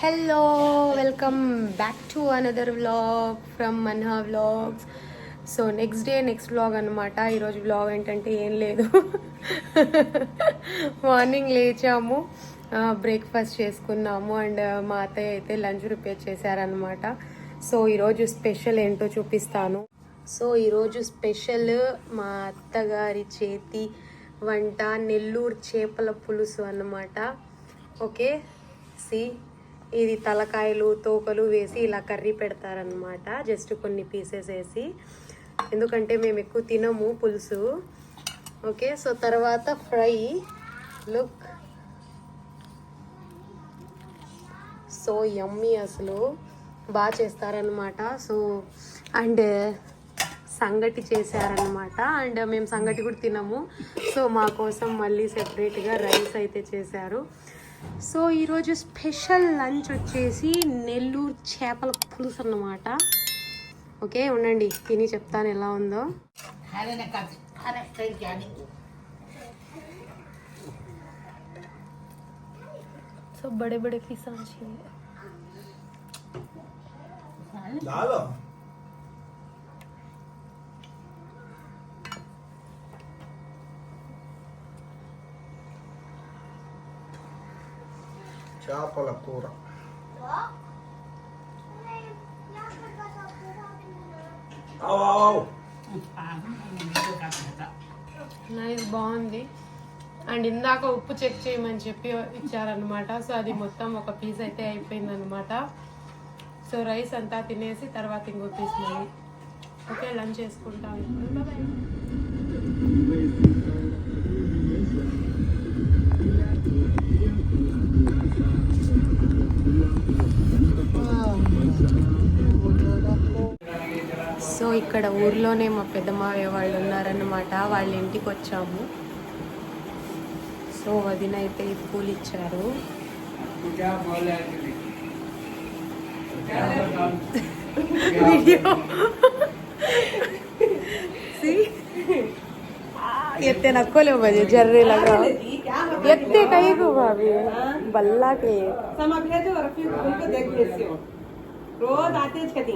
Hello welcome back to another vlog from Manha vlogs so next day next vlog అనమాట ఈరోజు vlog ఏంటంటే ఏం లేదు. మార్నింగ్ లేచాము. బ్రేక్ఫాస్ట్ చేసుకున్నాము అండ్ మా అత్తయ్య అయితే లంచ్ ప్రిపేర్ చేశారనమాట సో ఈరోజు స్పెషల్ ఏంటో చూపిస్తాను. సో ఈరోజు స్పెషల్ మా అత్తగారి చేతి వంట నెల్లూరు చేపల పులుసు అన్నమాట. ఓకే సి ఇది తలకాయలు తోకలు వేసి ఇలా కర్రీ పెడతారనమాట జస్ట్ కొన్ని పీసెస్ వేసి. ఎందుకంటే మేము ఎక్కువ తినము పులుసు. ఓకే సో తర్వాత ఫ్రై లుక్. సో యమ్మీ అసలు. బాగా చేస్తారనమాట సో అండ్ సంగటి చేశారనమాట అండ్ మేము సంగటి కూడా తినము. సో మా కోసం మళ్ళీ సెపరేట్గా రైస్ అయితే చేశారు. సో ఈరోజు స్పెషల్ లంచ్ వచ్చేసి నెల్లూరు చేపల పులుసు అన్నమాట. ఓకే ఉండండి. తిని చెప్తాను ఎలా ఉందో. సో బడే బడే పీస్ వచ్చింది చేపల కూర. అవు అవు నైస్ బాగుంది. అండ్ ఇందాక ఉప్పు చెక్ చేయమని చెప్పి ఇచ్చారనమాట సో అది మొత్తం ఒక పీస్ అయితే అయిపోయింది అనమాట సో రైస్ అంతా తినేసి తర్వాత ఇంకో పీస్ మళ్ళీ. ఓకే లంచ్ చేసుకుంటాం. ఇప్పుడు బాయ్ ఇక్కడ ఊర్లోనే మా పెద్దమావయ్య వాళ్ళు ఉన్నారన్నమాట వాళ్ళ ఇంటికి వచ్చాము సో వదిన అయితే ఈ పూలు ఇచ్చారు వీడియో ఎత్తే నక్కోలేవు బజే జర్రేలాగా ఎత్తే కైకు బాబी बल्ला के समा भेजो और फिर उनको देख भेजो रोज आते हैं छती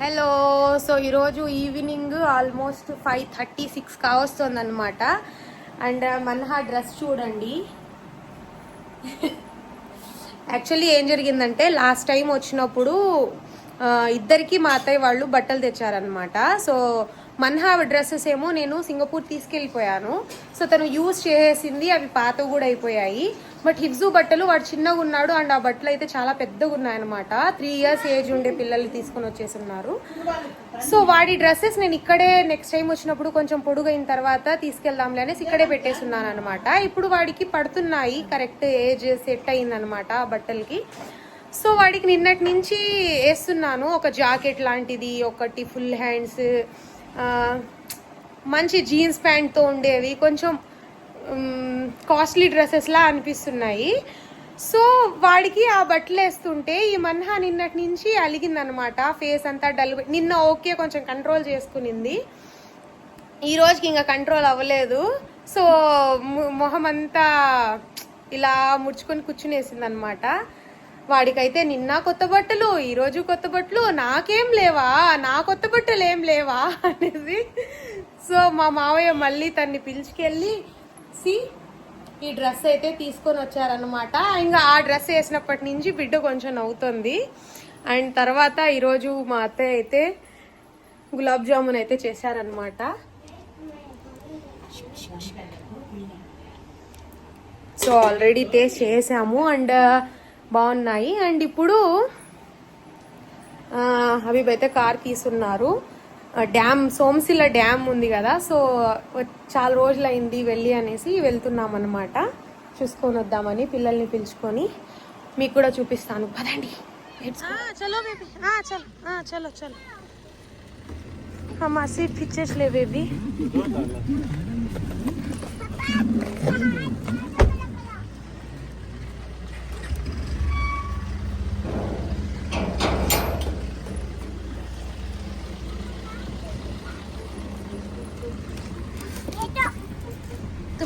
హలో సో ఈరోజు evening almost five thirty six కావస్తుంది అనమాట అండ్ uh, మన్హా డ్రెస్ చూడండి. యాక్చువల్లీ ఏం జరిగిందంటే లాస్ట్ టైం వచ్చినప్పుడు uh, ఇద్దరికి మా అత్తయ్య వాళ్ళు బట్టలు తెచ్చారనమాట సో మన్హా డ్రెస్సెస్ ఏమో నేను సింగపూర్ తీసుకెళ్ళిపోయాను. సో తను యూజ్ చేసేసింది అవి పాతవి కూడా అయిపోయాయి. బట్ హిబ్జు బట్టలు వాడు చిన్నగా ఉన్నాడు అండ్ ఆ బట్టలు అయితే చాలా పెద్దగా ఉన్నాయన్నమాట. త్రీ ఇయర్స్ ఏజ్ ఉండే పిల్లల్ని తీసుకొని వచ్చేసి ఉన్నారు సో వాడి డ్రెస్సెస్ నేను ఇక్కడే నెక్స్ట్ టైం వచ్చినప్పుడు కొంచెం పొడుగైన తర్వాత తీసుకెళ్దాంలే అనేసి ఇక్కడే పెట్టేసున్నాను అనమాట ఇప్పుడు వాడికి పడుతున్నాయి కరెక్ట్ ఏజ్ సెట్ అయిందనమాట ఆ బట్టలకి. సో వాడికి నిన్నటి నుంచి వేస్తున్నాను. ఒక జాకెట్ లాంటిది ఒకటి ఫుల్ హ్యాండ్స్ మంచి జీన్స్ ప్యాంట్తో ఉండేవి కొంచెం కాస్ట్లీ డ్రెస్సెస్లా అనిపిస్తున్నాయి. సో వాడికి ఆ బట్టలు వేస్తుంటే ఈ మన్హా నిన్నటి నుంచి అలిగిందనమాట. ఫేస్ అంతా డల్ నిన్న ఓకే కొంచెం కంట్రోల్ చేసుకునింది. ఈ రోజుకి ఇంకా కంట్రోల్ అవ్వలేదు. సో మొహం అంతా ఇలా ముడుచుకొని కూర్చునేసింది అనమాట వాడికైతే నిన్న కొత్త బట్టలు ఈరోజు కొత్త బట్టలు నాకేం లేవా? నా కొత్త బట్టలు ఏం లేవా అనేసి. సో మా మావయ్య మళ్ళీ తన్ని పిలుచుకెళ్ళి సి ఈ డ్రెస్ అయితే తీసుకొని వచ్చారనమాట ఇంకా ఆ డ్రెస్ వేసినప్పటి నుంచి బిడ్డ కొంచెం నవ్వుతుంది. అండ్ తర్వాత ఈరోజు మా అత్తయ్య అయితే గులాబ్ జామున్ అయితే చేశారనమాట సో ఆల్రెడీ టేస్ట్ చేసాము. అండ్ బాగున్నాయి. అండ్ ఇప్పుడు హబీబ్ అయితే కార్ తీసున్నారు. డ్యామ్ సోమశిల డ్యామ్ ఉంది కదా సో చాలా రోజులైంది వెళ్ళి అనేసి వెళ్తున్నాం అనమాట చూసుకొని వద్దామని పిల్లల్ని పిలుచుకొని. మీకు కూడా చూపిస్తాను. పదండి. చలో బేబీ. చలో. చలో చలో. అమ్మా సీట్ పిచ్చేసలే బేబీ.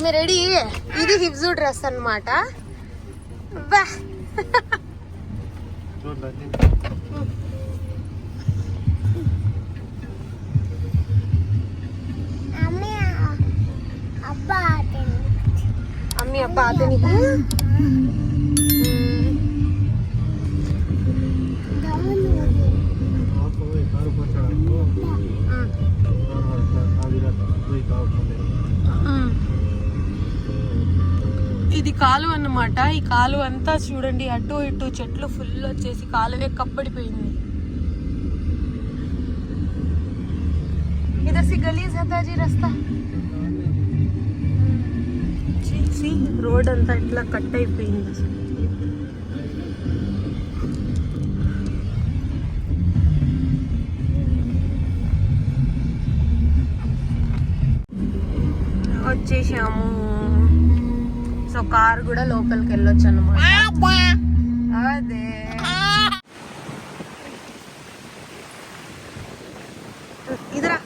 ఆమె రెడీ ఇది హిబ్జు డ్రెస్ అనమాట బా అమ్మి అబ్బా అతనికి ఇది కాలువ అన్నమాట ఈ కాలువ అంతా చూడండి అటు ఇటు చెట్లు ఫుల్ వచ్చేసి కాలువే కప్పడిపోయింది इधर से गली जाता जी रास्ता సి రోడ్ అంతా ఇట్లా కట్ అయిపోయింది అసలు వచ్చేసాము సో కార్ కూడా లోపలికి వెళ్ళొచ్చు అనమాట అదే. ఇదిరా.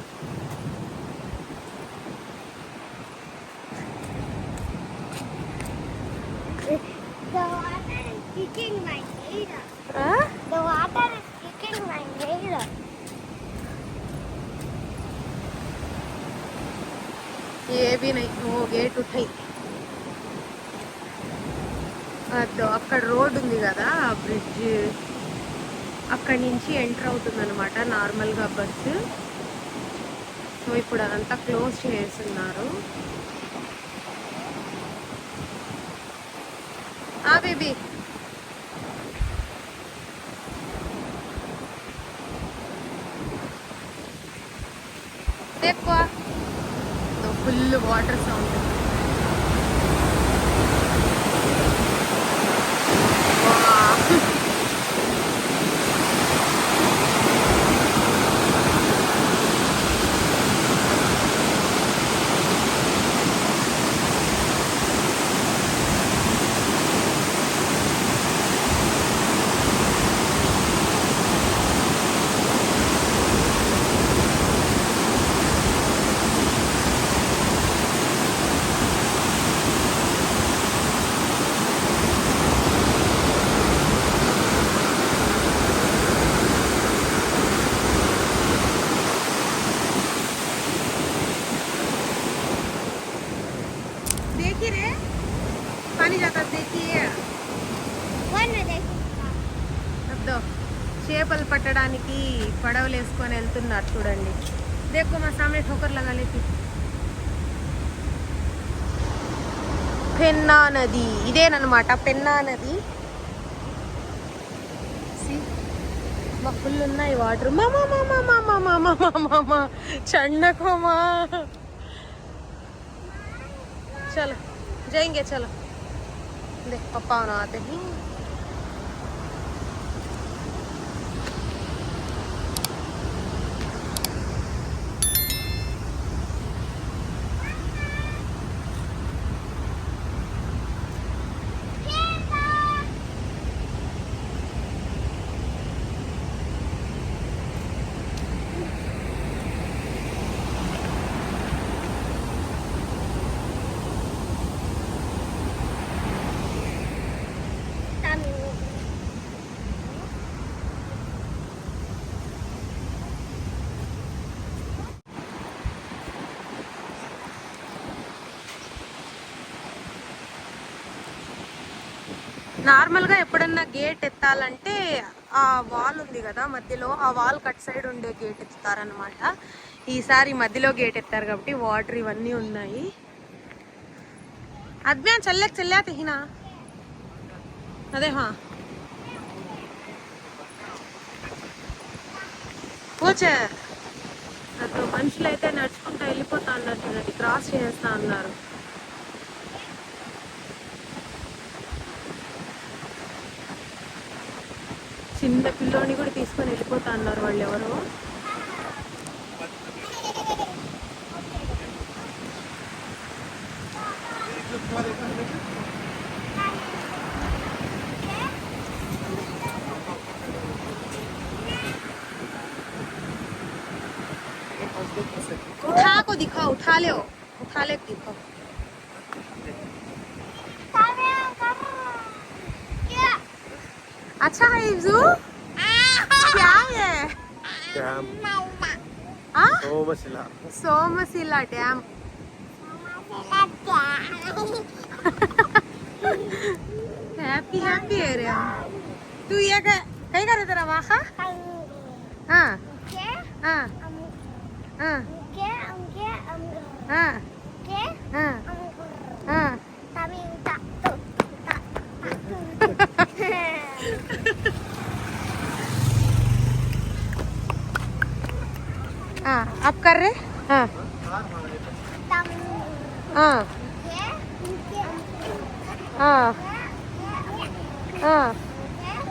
ये भी नहीं वो गेट అక్కడ రోడ్ ఉంది కదా ఆ బ్రిడ్జ్. అక్కడి నుంచి ఎంటర్ అవుతుంది అనమాట నార్మల్గా బస్సు సో ఇప్పుడు అదంతా క్లోజ్ చేస్తున్నారు. ఆ బేబీ. ఎక్కువ full water sound. Wow. Penna నది ఇదేనమాట పెన్నా నది See? మా ఫుల్ ఉన్నాయి వాటర్ మామా మామా మామా మామా మామా చండకోమా चलो जाएंगे चलो देख पापा ना आते हैं నార్మల్గా ఎప్పుడన్నా గేట్ ఎత్తాలంటే ఆ వాల్ ఉంది కదా మధ్యలో ఆ వాల్ కట్ సైడ్ ఉండే గేట్ ఎత్తుతారనమాట ఈసారి మధ్యలో గేట్ ఎత్తారు కాబట్టి వాటర్ ఇవన్నీ ఉన్నాయి. అద్మ్యా చల్లకి చల్లా తెహినా? అదే హా. పోచే మనుషులు అయితే నడుచుకుంటూ వెళ్ళిపోతా అన్నారు క్రాస్ చేస్తా అన్నారు. చిన్న పిల్లోని కూడా తీసుకొని వెళ్ళిపోతా అన్నారు వాళ్ళు ఎవరో उठा को दिखाओ उठा ले उठा ले के दिखाओ अच्छा है इब्जू क्या है dam Somashila Somashila dam happy happy है रे तू ये कहीं करे तेरा वाखा हाँ हाँ हाँ हाँ हाँ आप कर रहे हाँ हाँ हाँ हाँ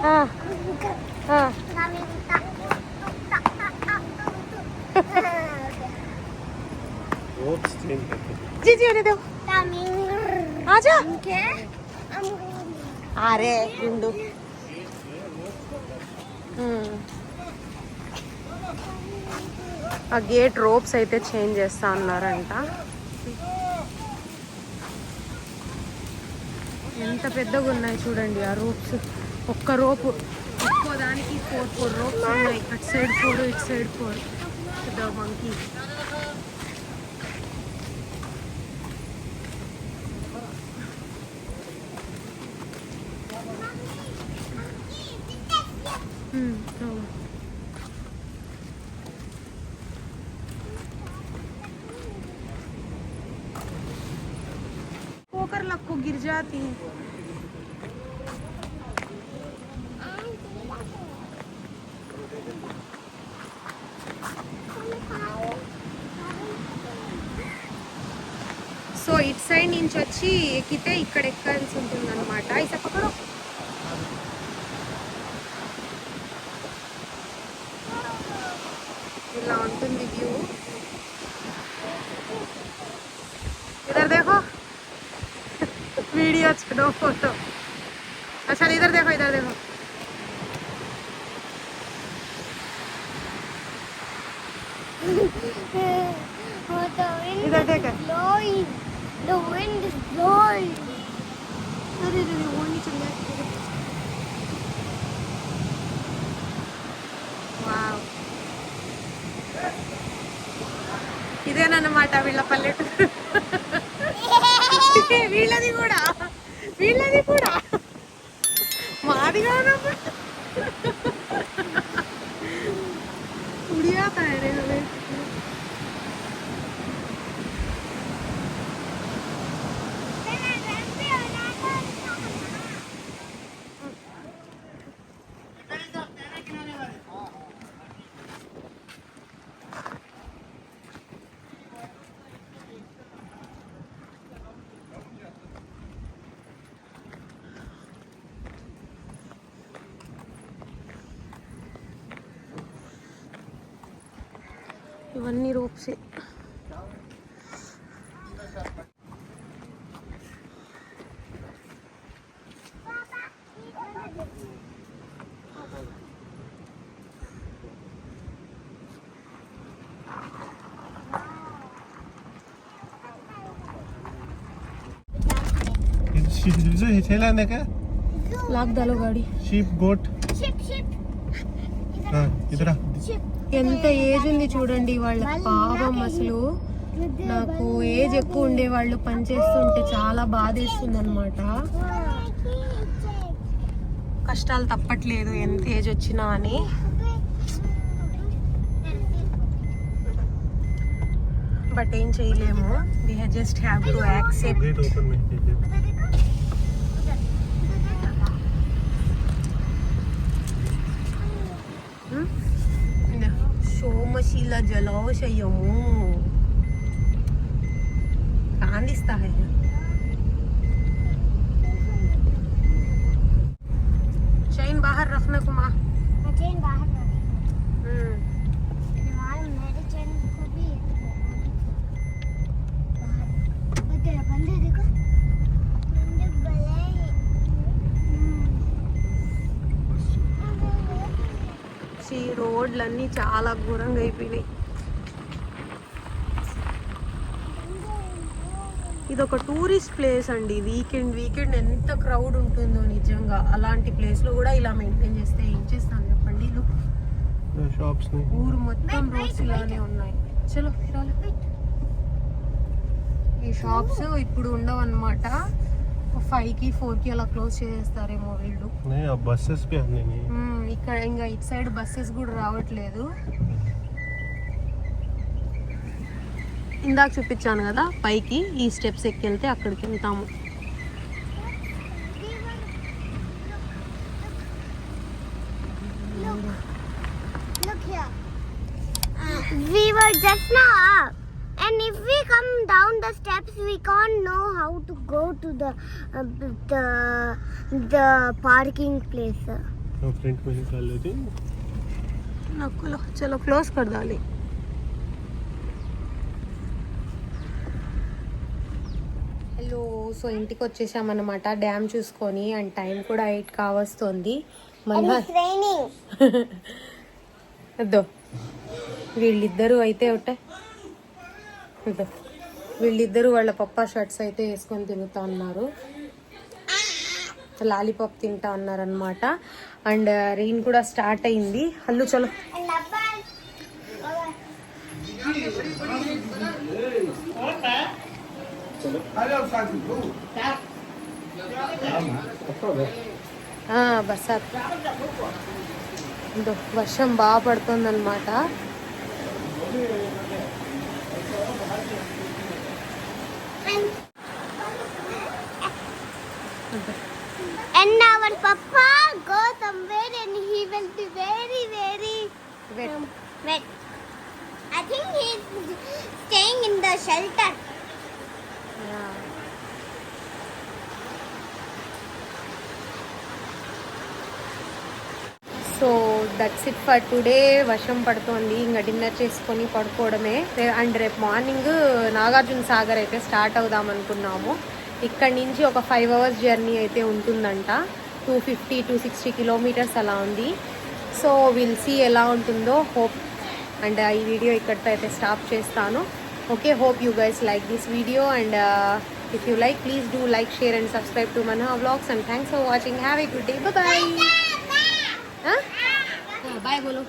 हाँ हाँ जी जी होने दो आजा अरे गुंडू ఆ గేట్ రోప్స్ అయితే చేంజ్ చేస్తా ఉన్నారంట ఎంత పెద్దగా ఉన్నాయి చూడండి ఆ రోప్స్. ఒక్క రోపు ఒక్కో దానికి ఫోర్ ఫోర్ రోప్స్ ఉన్నాయి. అటు సైడ్ ఫోర్ ఇటు సైడ్ ఫోర్. పెద్ద మంకీ. जाती है సో ఇటు సైడ్ నుంచి వచ్చి ఎక్కితే ఇక్కడ ఎక్కాల్సి ఉంటుంది అనమాట ఇస పక్కడో ఇలా ఉంటుంది వ్యూ वीडियो छोड़ो फोटो अच्छा इधर देखो इधर देखो इधर देख blowing. The wind is blowing. अरे अरे वो नहीं चल गया వావ్ ఇదేనన్నమాట వీళ్ళ పల్లెటూరు వీళ్ళది కూడా वन्नी रूप से। शिजू हिथेला का लाग दालो गाडी शिप गोट शिप शिप हाँ इधर शिप ఎంత ఏజ్ ఉంది చూడండి వాళ్ళ పాపం అసలు. నాకు ఏజ్ ఎక్కువ ఉండే వాళ్ళు పనిచేస్తుంటే చాలా బాధేస్తుంది అనమాట కష్టాలు తప్పట్లేదు ఎంత ఏజ్ వచ్చినా అని. బట్ ఏం చేయలేము. We just have to accept sila ಜಲಾಶಯವು ಕಾಣಿಸ್ತಾ ಇದೆ शाइन बाहर रखने को చాలా ఘోరంగా అయిపోయినాయి. ఇది ఒక టూరిస్ట్ ప్లేస్ అండి. వీకెండ్ వీకెండ్ ఎంత క్రౌడ్ ఉంటుందో నిజంగా. అలాంటి ప్లేస్లో కూడా ఇలా మెయింటైన్ చేస్తే ఏం చేస్తాను చెప్పండి? షాప్స్ ఊరు మొత్తం రోడ్స్ ఇలానే ఉన్నాయి. చలో ఈ షాప్స్ ఇప్పుడు ఉండవు అనమాట ఫైవ్కి ఫోర్కి అలా క్లోజ్ చేసేస్తారేమో వీళ్ళు. బస్సెస్ ఇక్కడ ఇంకా ఇటు సైడ్ బస్సెస్ కూడా రావట్లేదు. ఇందాక చూపించాను కదా పైకి ఈ స్టెప్స్ ఎక్కి అక్కడికి వెళ్తాము. Uh, we were just now up. And if we come down the steps, we can't know how to go to the uh, the the parking place. हम फ्रंट में निकाल लेते నక్కులో చలో క్లోజ్ కడదాలి హలో సో ఇంటికి వచ్చేసామన్నమాట డ్యామ్ చూసుకొని and time కూడా eight కావస్తుంది And మన it's raining. వద్దు వీళ్ళిద్దరూ అయితే ఒకటే వద్దు వీళ్ళిద్దరూ వాళ్ళ పప్పా షర్ట్స్ అయితే వేసుకొని తిరుగుతా ఉన్నారు. లాలీపాప్ తింటా ఉన్నారనమాట అండ్ రెయిన్ కూడా స్టార్ట్ అయింది. హల్లు చలో. బస్ వర్షం బాగా పడుతుందన్నమాట And our papa go somewhere and he will be very, very Wet. um, wet. I think he's staying in the shelter. So that's it for today వర్షం పడుతోంది ఇంకా డిన్నర్ చేసుకొని పడుకోవడమే అండ్ రేపు మార్నింగ్ నాగార్జున సాగర్ అయితే స్టార్ట్ అవుదాం అనుకున్నాము ఇక్కడ నుంచి ఒక ఫైవ్ అవర్స్ జర్నీ అయితే ఉంటుందంట two fifty two sixty kilometres అలా ఉంది. సో విల్ సీ ఎలా ఉంటుందో. హోప్ అండ్ ఈ వీడియో ఇక్కడితో అయితే స్టాప్ చేస్తాను. Okay hope you guys like this video and if you like please do like share and subscribe to మన vlogs and thanks for watching have a good day bye bye बोलो